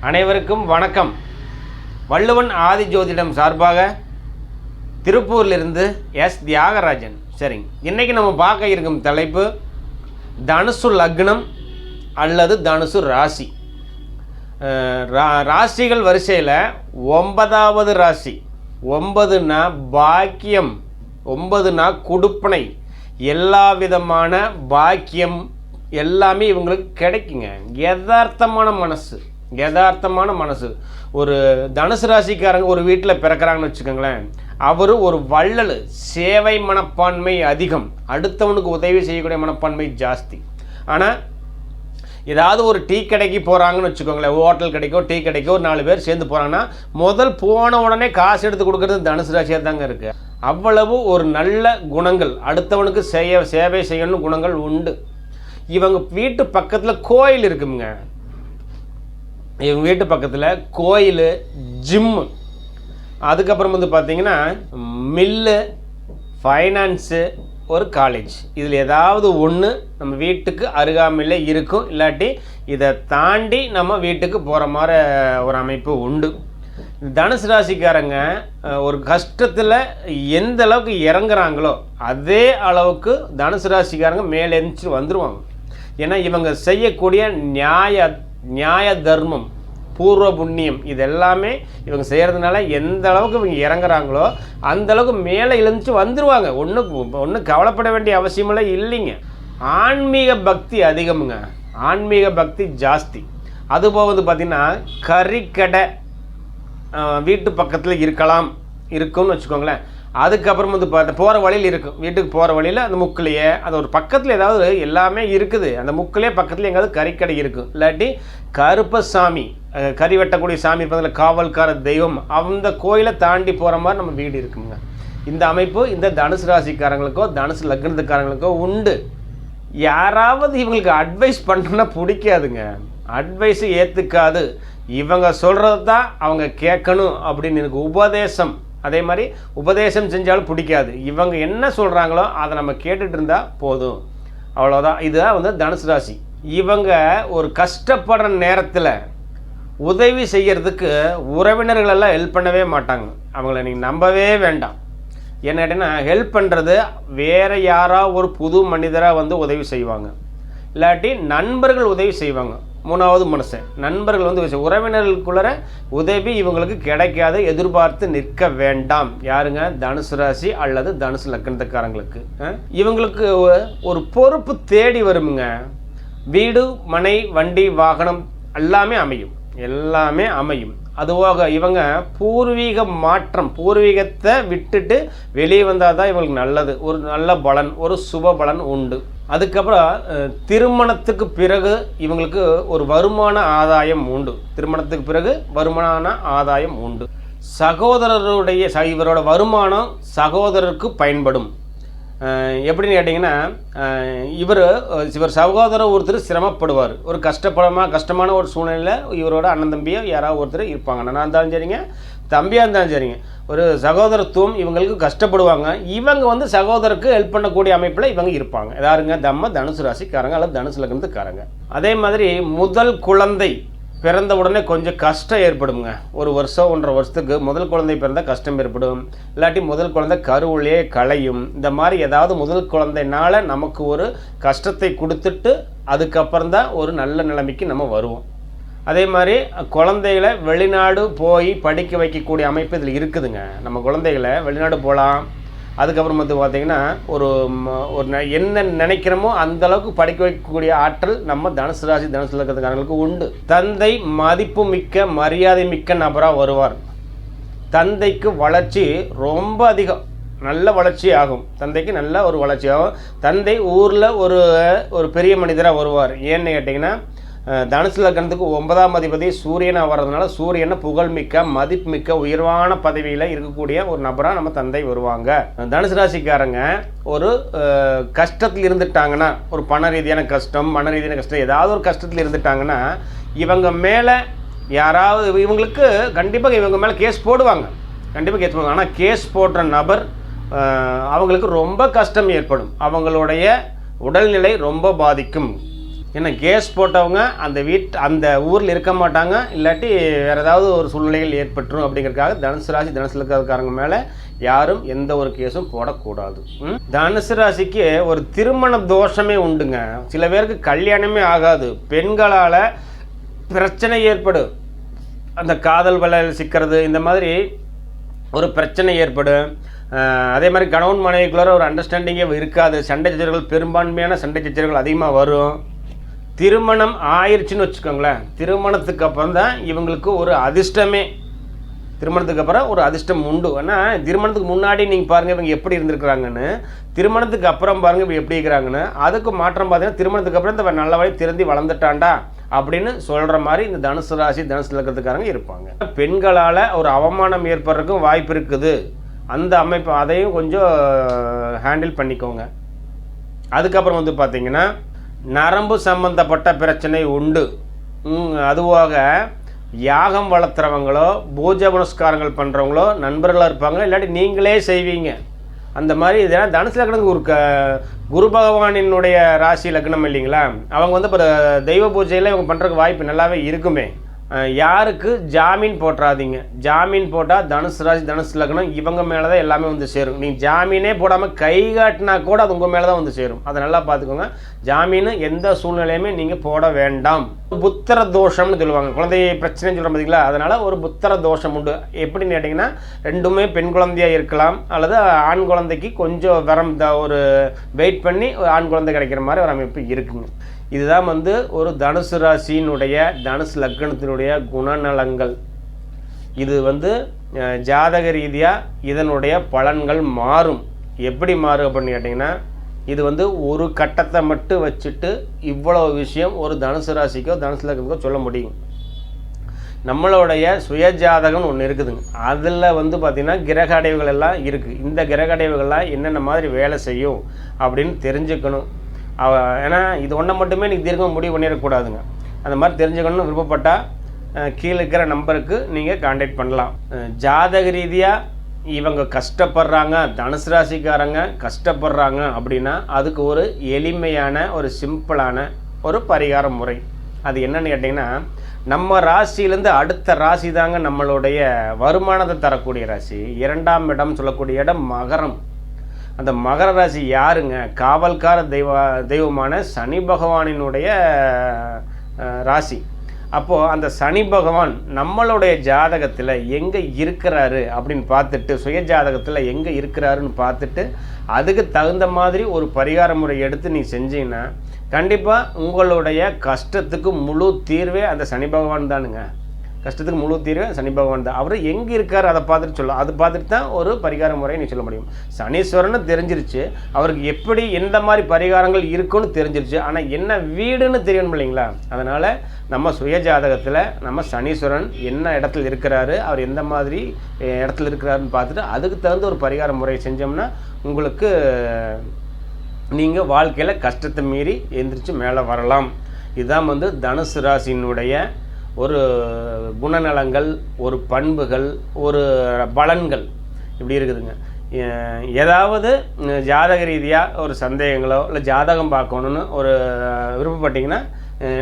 அனைவருக்கும் வணக்கம். வள்ளுவன் ஆதி ஜோதிடம் சார்பாக திருப்பூர்லேருந்து எஸ். தியாகராஜன். சரிங்க. இன்றைக்கி நம்ம பார்க்க இருக்கும் தலைப்பு தனுசு லக்னம் அல்லது தனுசு ராசி. ரா- ராசிகள் வரிசையில் ஒன்பதாவது ராசி ஒன்பதுனா பாக்கியம் ஒன்பதுனா குடுப்பனை. எல்லா விதமான பாக்கியம் எல்லாமே இவங்களுக்கு கிடைக்குங்க. யதார்த்தமான மனசு. யதார்த்தமான மனசு. ஒரு தனுசு ராசிக்காரங்க ஒரு வீட்டில் பிறக்கிறாங்கன்னு வச்சுக்கோங்களேன் அவர் ஒரு வள்ளல். சேவை மனப்பான்மை அதிகம். அடுத்தவனுக்கு உதவி செய்யக்கூடிய மனப்பான்மை ஜாஸ்தி. ஆனால் ஏதாவது ஒரு டீ கடைக்கு போகிறாங்கன்னு வச்சுக்கோங்களேன் ஹோட்டல் கடைக்கோ டீ கடைக்கோ ஒரு நாலு பேர் சேர்ந்து போகிறாங்கன்னா முதல் போன உடனே காசு எடுத்து கொடுக்கறது தனுசு ராசியாக தாங்க இருக்குது அவ்வளவு ஒரு நல்ல குணங்கள். அடுத்தவனுக்கு செய்ய சேவை செய்யணும்னு குணங்கள் உண்டு. இவங்க வீட்டு பக்கத்தில் கோயில் இருக்குங்க. எங்கள் வீட்டு பக்கத்தில் கோயில் ஜிம்மு அதுக்கப்புறம் வந்து பார்த்தீங்கன்னா மில்லு ஃபைனான்ஸு ஒரு காலேஜ் இதில் ஏதாவது ஒன்று நம்ம வீட்டுக்கு அருகாமையில் இருக்கும். இல்லாட்டி இதை தாண்டி நம்ம வீட்டுக்கு போகிற மாதிரி ஒரு அமைப்பு உண்டு. தனுசு ராசிக்காரங்க ஒரு கஷ்டத்தில் எந்த அளவுக்கு இறங்குறாங்களோ அதே அளவுக்கு தனுசு ராசிக்காரங்க மேலே எழுந்துச்சு வந்துடுவாங்க ஏன்னா இவங்க செய்யக்கூடிய நியாய நியாய தர்மம் பூர்வ புண்ணியம் இது எல்லாமே இவங்க செய்கிறதுனால எந்த அளவுக்கு இவங்க இறங்குறாங்களோ அந்த அளவுக்கு மேலே எழுந்துச்சு வந்துடுவாங்க ஒன்றும் ஒன்றும் கவலைப்பட வேண்டிய அவசியமெல்லாம் இல்லைங்க. ஆன்மீக பக்தி அதிகமுங்க. ஆன்மீக பக்தி ஜாஸ்தி. அது போவது பார்த்திங்கன்னா கறிக்கடை வீட்டு பக்கத்தில் இருக்கலாம் இருக்கும்னு வச்சுக்கோங்களேன். அதுக்கப்புறம் வந்து பார்த்து போகிற வழியில் இருக்கும் வீட்டுக்கு போகிற வழியில் அந்த முக்கிலேயே அது ஒரு பக்கத்தில் ஏதாவது எல்லாமே இருக்குது. அந்த முக்கிலே பக்கத்தில் எங்காவது கறிக்கடை இருக்கும் இல்லாட்டி கருப்பசாமி கறி வெட்டக்கூடிய சாமி இருப்பதில் காவல்கார தெய்வம். அந்த கோயிலை தாண்டி போகிற மாதிரி நம்ம வீடு இருக்குங்க. இந்த அமைப்பு இந்த தனுசு ராசிக்காரங்களுக்கோ தனுசு லக்னத்துக்காரங்களுக்கோ உண்டு. யாராவது இவங்களுக்கு அட்வைஸ் பண்ணோன்னா பிடிக்காதுங்க. அட்வைஸு ஏற்றுக்காது இவங்க சொல்கிறது தான் அவங்க கேட்கணும் அப்படின்னு எனக்கு உபதேசம். அதே மாதிரி உபதேசம் செஞ்சாலும் பிடிக்காது. இவங்க என்ன சொல்கிறாங்களோ அதை நம்ம கேட்டுட்டு இருந்தால் போதும். அவ்வளோதான் இதுதான் வந்து தனுசு ராசி. இவங்க ஒரு கஷ்டப்படுற நேரத்தில் உதவி செய்கிறதுக்கு உறவினர்கள் எல்லாம் ஹெல்ப் பண்ணவே மாட்டாங்க. அவங்கள நீங்கள் நம்பவே வேண்டாம். என்ன கேட்டீங்கன்னா ஹெல்ப் பண்ணுறது வேறு யாராக ஒரு புது மனிதராக வந்து உதவி செய்வாங்க. இல்லாட்டி நண்பர்கள் உதவி செய்வாங்க. மூணாவது மனுஷன். நண்பர்கள் வந்து உறவினர்களுக்குள்ள உதவி இவங்களுக்கு கிடைக்காத எதிர்பார்த்து நிற்க வேண்டாம். யாருங்க? தனுசு ராசி அல்லது தனுசு லக்கணத்துக்காரங்களுக்கு இவங்களுக்கு ஒரு பொறுப்பு தேடி வருமுங்க. வீடு மனை வண்டி வாகனம் எல்லாமே அமையும். எல்லாமே அமையும். அதுவாக இவங்க பூர்வீக மாற்றம் பூர்வீகத்தை விட்டுட்டு வெளியே வந்தால் தான் இவங்களுக்கு நல்லது. ஒரு நல்ல பலன் ஒரு சுப பலன் உண்டு. அதுக்கப்புறம் திருமணத்துக்கு பிறகு இவங்களுக்கு ஒரு வருமான ஆதாயம் உண்டு. திருமணத்துக்கு பிறகு வருமான ஆதாயம் உண்டு. சகோதரருடைய இவரோட வருமானம் சகோதரருக்கு பயன்படும். எப்படின்னு கேட்டிங்கன்னா இவர் இவர் சகோதரர் ஒருத்தர் சிரமப்படுவார். ஒரு கஷ்டப்படமாக கஷ்டமான ஒரு சூழ்நிலையில் இவரோட அண்ணன் தம்பியோ யாராவது ஒருத்தர் இருப்பாங்க. அண்ணனாக இருந்தாலும் சரிங்க தம்பியாக இருந்தாலும் சரிங்க. ஒரு சகோதரத்துவம் இவங்களுக்கு கஷ்டப்படுவாங்க. இவங்க வந்து சகோதரருக்கு ஹெல்ப் பண்ணக்கூடிய அமைப்பில் இவங்க இருப்பாங்க. யாருங்க தம்ம தனுசு ராசிக்காரங்க அல்லது தனுசு லக்னத்துக்காரங்க அதே மாதிரி முதல் குழந்தை பிறந்த உடனே கொஞ்சம் கஷ்டம் ஏற்படுங்க ஒரு வருஷம் ஒன்றரை வருஷத்துக்கு முதல் குழந்தை பிறந்தால் கஷ்டம் ஏற்படும். இல்லாட்டி முதல் குழந்தை கருவிலே களையும். இந்த மாதிரி ஏதாவது முதல் குழந்தைனால நமக்கு ஒரு கஷ்டத்தை கொடுத்துட்டு அதுக்கப்புறம் தான் ஒரு நல்ல நிலைமைக்கு நம்ம வருவோம். அதே மாதிரி குழந்தைகளை வெளிநாடு போய் படிக்க வைக்கக்கூடிய அமைப்பு இதில் இருக்குதுங்க. நம்ம குழந்தைகளை வெளிநாடு போகலாம். அதுக்கப்புறம் வந்து பார்த்திங்கன்னா ஒரு ஒரு என்ன நினைக்கிறோமோ அந்த அளவுக்கு படிக்க வைக்கக்கூடிய ஆற்றல் நம்ம தனுசு ராசி தனுசு இருக்கிறதுக்காரங்களுக்கு உண்டு. தந்தை மதிப்பு மிக்க மரியாதை மிக்க நபராக வருவார். தந்தைக்கு வளர்ச்சி ரொம்ப அதிகம். நல்ல வளர்ச்சி ஆகும். தந்தைக்கு நல்ல ஒரு வளர்ச்சி ஆகும். தந்தை ஊரில் ஒரு ஒரு பெரிய மனிதராக வருவார். ஏன்னு கேட்டிங்கன்னா தனுசு லக்னத்துக்கு ஒன்பதாம் அதிபதி சூரியனாக வர்றதுனால சூரியனை புகழ்மிக்க மதிப்புமிக்க உயர்வான பதவியில் இருக்கக்கூடிய ஒரு நபராக நம்ம தந்தை வருவாங்க. தனுசு ராசிக்காரங்க ஒரு கஷ்டத்தில் இருந்துட்டாங்கன்னா ஒரு பண ரீதியான கஷ்டம் மன ரீதியான கஷ்டம் ஏதாவது ஒரு கஷ்டத்தில் இருந்துட்டாங்கன்னா இவங்க மேலே யாராவது இவங்களுக்கு கண்டிப்பாக இவங்க மேலே கேஸ் போடுவாங்க. கண்டிப்பாக கேஸ் போடுவாங்க. ஆனால் கேஸ் போடுற நபர் அவங்களுக்கு ரொம்ப கஷ்டம் ஏற்படும். அவங்களுடைய உடல்நிலை ரொம்ப பாதிக்கும். ஏன்னா கேஸ் போட்டவங்க அந்த வீட் அந்த ஊரில் இருக்க மாட்டாங்க. இல்லாட்டி வேறு ஏதாவது ஒரு சூழ்நிலைகள் ஏற்பட்டுரும் அப்படிங்கிறதுக்காக தனுசு ராசி தனுசு மேலே யாரும் எந்த ஒரு கேஸும் போடக்கூடாது. தனுசு ராசிக்கு ஒரு திருமண தோஷமே உண்டுங்க. சில பேருக்கு கல்யாணமே ஆகாது. பெண்களால் பிரச்சனை ஏற்படும் அந்த காதல் வலையில் சிக்கிறது இந்த மாதிரி ஒரு பிரச்சனை ஏற்படும் அதே மாதிரி கணவன் மனைவிக்குள்ளார ஒரு அண்டர்ஸ்டாண்டிங்கே இருக்காது. சண்டை சச்சரவுகள் பெரும்பான்மையான சண்டை சச்சரவுகள் அதிகமாக வரும். திருமணம் ஆயிடுச்சுன்னு வச்சுக்கோங்களேன். திருமணத்துக்கு அப்புறம் தான் இவங்களுக்கு ஒரு அதிர்ஷ்டமே. திருமணத்துக்கு அப்புறம் ஒரு அதிர்ஷ்டம் உண்டு. ஆனால் திருமணத்துக்கு முன்னாடி நீங்கள் பாருங்கள் இவங்க எப்படி இருந்திருக்கிறாங்கன்னு. திருமணத்துக்கு அப்புறம் பாருங்கள் இவங்க எப்படி இருக்கிறாங்கன்னு. அதுக்கு மாற்றம் பார்த்தீங்கன்னா திருமணத்துக்கு அப்புறம் இந்த நல்ல வழி திருந்தி வளர்ந்துட்டாண்டா அப்படின்னு சொல்கிற மாதிரி இந்த தனுசு ராசி தனுசு லக்கத்துக்காரங்க இருப்பாங்க. பெண்களால் ஒரு அவமானம் ஏற்படுறதுக்கும் வாய்ப்பு இருக்குது. அந்த அமைப்பு அதையும் கொஞ்சம் ஹேண்டில் பண்ணிக்கோங்க. அதுக்கப்புறம் வந்து பார்த்தீங்கன்னா நரம்பு சம்பந்தப்பட்ட பிரச்சனை உண்டு. அதுவாக யாகம் வளர்த்துறவங்களோ பூஜை புனஸ்காரங்கள் பண்ணுறவங்களோ நண்பர்களாக இருப்பாங்க இல்லாட்டி நீங்களே செய்வீங்க. அந்த மாதிரி இதெல்லாம் தனுசு லக்னம் ஒரு க குரு பகவானினுடைய ராசி லக்னம் இல்லைங்களா? அவங்க வந்து இப்போ தெய்வ பூஜையில் இவங்க பண்ணுறதுக்கு வாய்ப்பு நல்லாவே இருக்குமே. யாருக்கு? ஜாமீன் போட்டுறாதீங்க ஜாமீன் போட்டால் தனுசு ராசி தனுசு லக்னம் இவங்க மேலே தான் எல்லாமே வந்து சேரும். நீங்கள் ஜாமீனே போடாமல் கை காட்டினா கூட அது உங்கள் மேலே தான் வந்து சேரும். அதை நல்லா பார்த்துக்கோங்க. ஜாமீன் எந்த சூழ்நிலையுமே நீங்கள் போட வேண்டாம். புத்திர தோஷம்னு சொல்லுவாங்க. குழந்தை பிரச்சனைன்னு சொல்கிற பார்த்தீங்களா அதனால் ஒரு புத்திர தோஷம் உண்டு. எப்படின்னு கேட்டிங்கன்னா ரெண்டுமே பெண் குழந்தையாக இருக்கலாம். அல்லது ஆண் குழந்தைக்கு கொஞ்சம் வரம் ஒரு வெயிட் பண்ணி ஒரு ஆண் குழந்தை கிடைக்கிற மாதிரி ஒரு அமைப்பு இருக்குங்க. இதுதான் வந்து ஒரு தனுசு ராசியினுடைய தனுசு லக்னத்தினுடைய குணநலங்கள். இது வந்து ஜாதக ரீதியாக இதனுடைய பலன்கள் மாறும். எப்படி மாறும் அப்படின்னு கேட்டிங்கன்னா இது வந்து ஒரு கட்டத்தை மட்டும் வச்சுட்டு இவ்வளோ விஷயம் ஒரு தனுசு ராசிக்கோ தனுசு லக்னத்துக்கோ சொல்ல முடியும். நம்மளுடைய சுயஜாதகம்னு ஒன்று இருக்குதுங்க. அதில் வந்து பார்த்திங்கன்னா கிரக அடைவுகள் எல்லாம் இருக்குது இந்த கிரக அடைவுகள்லாம் என்னென்ன மாதிரி வேலை செய்யும் அப்படின்னு தெரிஞ்சுக்கணும். அவ ஏன்னா இது ஒன்றை மட்டுமே நீங்கள் தீர்க்க முடிவு பண்ணிடக்கூடாதுங்க. அந்த மாதிரி தெரிஞ்சுக்கணும்னு விருப்பப்பட்டால் கீழே இருக்கிற நம்பருக்கு நீங்கள் காண்டாக்ட் பண்ணலாம். ஜாதக ரீதியாக இவங்க கஷ்டப்படுறாங்க தனுசு ராசிக்காரங்க கஷ்டப்படுறாங்க அப்படின்னா அதுக்கு ஒரு எளிமையான ஒரு சிம்பிளான ஒரு பரிகார முறை. அது என்னன்னு கேட்டிங்கன்னா நம்ம ராசியிலேருந்து அடுத்த ராசி தாங்க நம்மளுடைய வருமானத்தை தரக்கூடிய ராசி. இரண்டாம் இடம் சொல்லக்கூடிய இடம் மகரம். அந்த மகர ராசி யாருங்க? காவல்கார தெய்வ தெய்வமான சனி பகவானினுடைய ராசி. அப்போது அந்த சனி பகவான் நம்மளுடைய ஜாதகத்தில் எங்கே இருக்கிறாரு அப்படின்னு பார்த்துட்டு சுய ஜாதகத்தில் எங்கே இருக்கிறாருன்னு பார்த்துட்டு அதுக்கு தகுந்த மாதிரி ஒரு பரிகார முறை எடுத்து நீ செஞ்சீங்கன்னா கண்டிப்பாக உங்களுடைய கஷ்டத்துக்கு முழு தீர்வே அந்த சனி பகவான் தானுங்க. கஷ்டத்துக்கு முழு தீர்வை சனி பகவான் தான். அவர் எங்கே இருக்கார் அதை பார்த்துட்டு சொல்லலாம் அது பார்த்துட்டு தான் ஒரு பரிகார முறையை நீ சொல்ல முடியும். சனீஸ்வரன்னு தெரிஞ்சிருச்சு. அவருக்கு எப்படி எந்த மாதிரி பரிகாரங்கள் இருக்குன்னு தெரிஞ்சிருச்சு. ஆனால் என்ன வீடுன்னு தெரியணும் இல்லைங்களா? அதனால் நம்ம சுய ஜாதகத்தில் நம்ம சனீஸ்வரன் என்ன இடத்துல இருக்கிறாரு அவர் எந்த மாதிரி இடத்துல இருக்கிறாருன்னு பார்த்துட்டு அதுக்கு தகுந்த ஒரு பரிகார முறையை செஞ்சோம்னா உங்களுக்கு நீங்கள் வாழ்க்கையில் கஷ்டத்தை மீறி எந்திரிச்சு மேலே வரலாம். இதுதான் வந்து தனுசு ராசியினுடைய ஒரு குணநலங்கள் ஒரு பண்புகள் ஒரு பலன்கள். இப்படி இருக்குதுங்க. ஏதாவது ஜாதக ரீதியாக ஒரு சந்தேகங்களோ இல்லை ஜாதகம் பார்க்கணுன்னு ஒரு விருப்பப்பட்டீங்கன்னா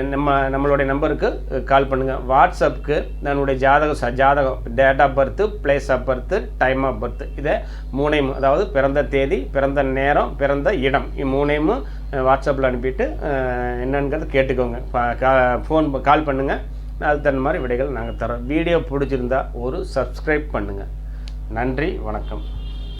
நம்ம நம்மளுடைய நம்பருக்கு கால் பண்ணுங்கள் வாட்ஸ்அப்புக்கு தன்னுடைய ஜாதகம் ச- ஜாதகம் date of birth place of birth time of birth இதை மூணையும் அதாவது பிறந்த தேதி பிறந்த நேரம் பிறந்த இடம் இது மூணையும் வாட்ஸ்அப்பில் அனுப்பிட்டு என்னங்கிறது கேட்டுக்கோங்க. ஃபோன் கால் பண்ணுங்கள் அதுக்கு தகுந்த மாதிரி விடைகள் நாங்கள் தரோம் வீடியோ பிடிச்சிருந்தா ஒரு சப்ஸ்கிரைப் பண்ணுங்கள் நன்றி வணக்கம்.